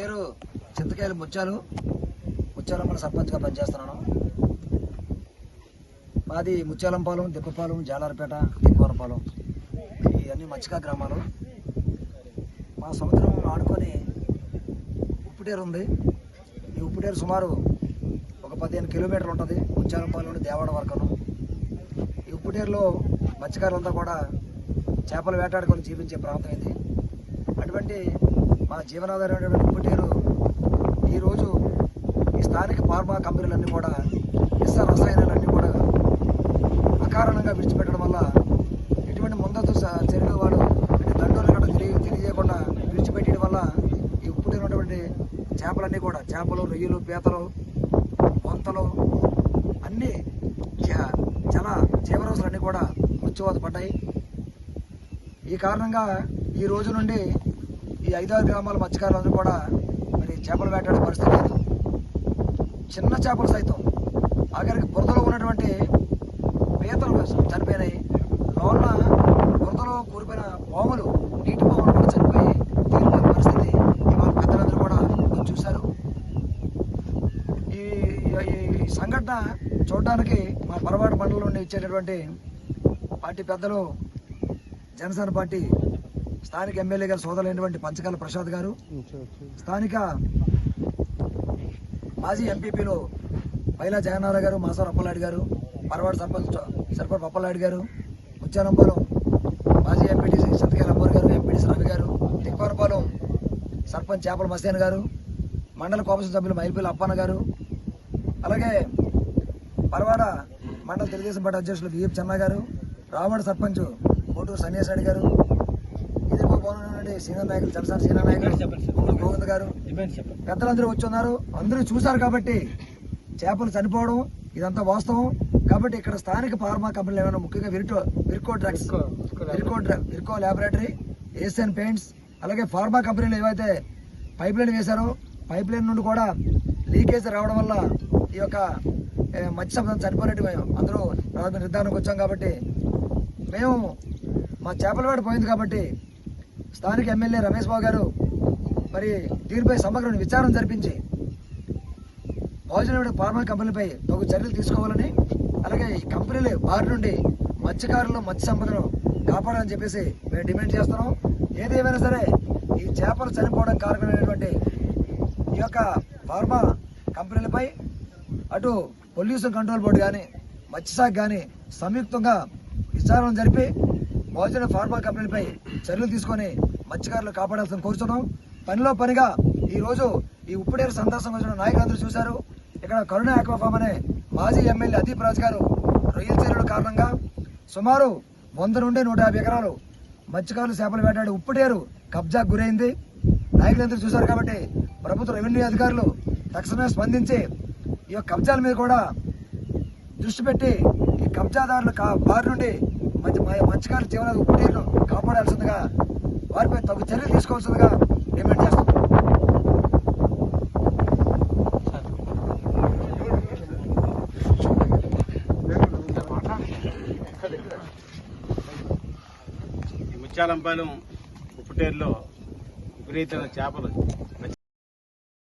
పేరు చింతకాయలు ముత్యాలు. ముత్యాలమ్మల సర్పంచ్గా పనిచేస్తున్నాను. మాది ముత్యాలంపాలెం దిప్పపాలెం జాలారపేట దిప్పవరపాలెం ఇవన్నీ మచ్చిక గ్రామాలు. మా సముద్రం ఆడుకొని ఉప్పుటేరు ఉంది. ఈ ఉప్పుటేరు సుమారు ఒక పదిహేను కిలోమీటర్లు ఉంటుంది. ముచ్చాలంపాలెం నుండి దేవాడ వరకును. ఈ ఉప్పుటేరులో మత్స్యకారులంతా కూడా చేపలు వేటాడుకొని జీవించే ప్రాంతం ఇది. అటువంటి మా జీవనాధారమైనటువంటి ఉప్పుటేరు ఈరోజు ఈ స్థానిక ఫార్మా కంపెనీలన్నీ కూడా విష రసాయనాలన్నీ కూడా అకారణంగా విడిచిపెట్టడం వల్ల ఎటువంటి ముందస్తు చర్యలు వాడు అంటే దండోలు ఇక్కడ తెలియ తెలియజేయకుండా విడిచిపెట్టడం వల్ల ఈ పుట్టినటువంటి చేపలన్నీ కూడా చేపలు రొయ్యలు పీతలు వంతలు అన్నీ చాలా జల జీవరాశులన్నీ కూడా మృత్యువాత పడ్డాయి. ఈ కారణంగా ఈ రోజు నుండి ఈ ఐదారు గ్రామాల మత్స్యకారులందరూ కూడా మరి చేపలు వేటాడే పరిస్థితి లేదు. చిన్న చేపలు సైతం ఆఖరికి బురదలో ఉన్నటువంటి పీతలు చనిపోయినాయి లోన బురదలో కూరిపోయిన పాములు నీటి పాములు కూడా చనిపోయి తీరిపోయిన పరిస్థితి ఇవాళ పెద్దలందరూ కూడా చూశారు. ఈ ఈ- సంఘటన చూడడానికి మా పొరపాటు మండలం నుండి ఇచ్చేటటువంటి పార్టీ పెద్దలు జనసేన పార్టీ స్థానిక ఎమ్మెల్యే గారు సోదరులైనటువంటి పంచకాల ప్రసాద్ గారు స్థానిక మాజీ ఎంపీపీలు పైలా జగన్నారావు గారు మాసార్ అప్పలాడి గారు పరవాడ సర్పంచ్ సర్పంచ్ అప్పలాడి గారు ముత్యాలంపాలెం మాజీ ఎంపీటీసీ సత్యకాల అమ్మోర్ గారు ఎంపీటీసీ రవి గారు తిక్కోనపాలెం సర్పంచ్ చేపల మసేన్ గారు మండల కోపసం సభ్యులు మైల్పల్లి అప్పన్న గారు అలాగే పరవాడ మండల తెలుగుదేశం పార్టీ అధ్యక్షులు విఎఫ్ చెన్న గారు రావణ సర్పంచ్ కోటూరు సన్యాసాడి గారు నుండి సీనియర్ నాయకులు చలసాని సీనియర్ నాయకులు గోవింద్ గారు. పెద్దలందరూ వచ్చి ఉన్నారు అందరూ చూశారు కాబట్టి చేపలు చనిపోవడం ఇదంతా వాస్తవం. కాబట్టి ఇక్కడ స్థానిక ఫార్మా కంపెనీలు ఏమైనా ముఖ్యంగా విరిటో Virchow drugs Virchow Virchow laboratory Asian paints అలాగే ఫార్మా కంపెనీలు ఏవైతే పైప్ లైన్ వేశారో పైప్ లైన్ నుండి కూడా లీకేజ్ రావడం వల్ల ఈ యొక్క మత్స్య సంపద చనిపోయినట్టు మేము అందరూ నిర్ధారణకు వచ్చాం కాబట్టి మేము మా చేపల వేట పోయింది కాబట్టి స్థానిక ఎమ్మెల్యే రమేష్ బాబు గారు మరి దీనిపై సమగ్ర విచారణ జరిపించి భోజన ఫార్మా కంపెనీలపై తగు చర్యలు తీసుకోవాలని అలాగే ఈ కంపెనీల బారి నుండి మత్స్యకారులు మత్స్య సంపదను కాపాడాలని చెప్పేసి మేము డిమాండ్ చేస్తున్నాం. ఏదేమైనా సరే ఈ చేపలు చనిపోవడం కారణమైనటువంటి ఈ యొక్క ఫార్మా కంపెనీలపై అటు పొల్యూషన్ కంట్రోల్ బోర్డు కానీ మత్స్యశాఖ కానీ సంయుక్తంగా విచారణ జరిపి భోజన ఫార్మా కంపెనీలపై చర్యలు తీసుకొని మత్స్యకారులు కాపాడాల్సిన కోరుతున్నాం. పనిలో పనిగా ఈరోజు ఈ ఉప్పుడేరు సందర్శనం వచ్చిన నాయకులందరూ చూశారు. ఇక్కడ కరుణ ఆక్వాఫామ్ అనే మాజీ ఎమ్మెల్యే అదీప్ రాజ్ గారు రొయ్యల చర్యల కారణంగా సుమారు వంద నుండి నూట యాభై ఎకరాలు మత్స్యకారులు చేపలు వేటాడి ఉప్పుటేరు కబ్జాకు గురైంది. నాయకులందరూ చూశారు కాబట్టి ప్రభుత్వ రెవెన్యూ అధికారులు తక్షణమే స్పందించి ఈ యొక్క కబ్జాల మీద కూడా దృష్టి పెట్టి ఈ కబ్జాదారుల కా బారి నుండి మంచి మత్స్యకారుల జీవన ఉప్పుటేరును కాపాడాల్సిందిగా వారిపై తగు చర్యలు తీసుకోవాల్సిందిగా డిమాండ్ చేస్తున్నాం. ఈ ముత్యాలంపాలెం ఉప్పుటేరులో విపరీతమైన చేపలు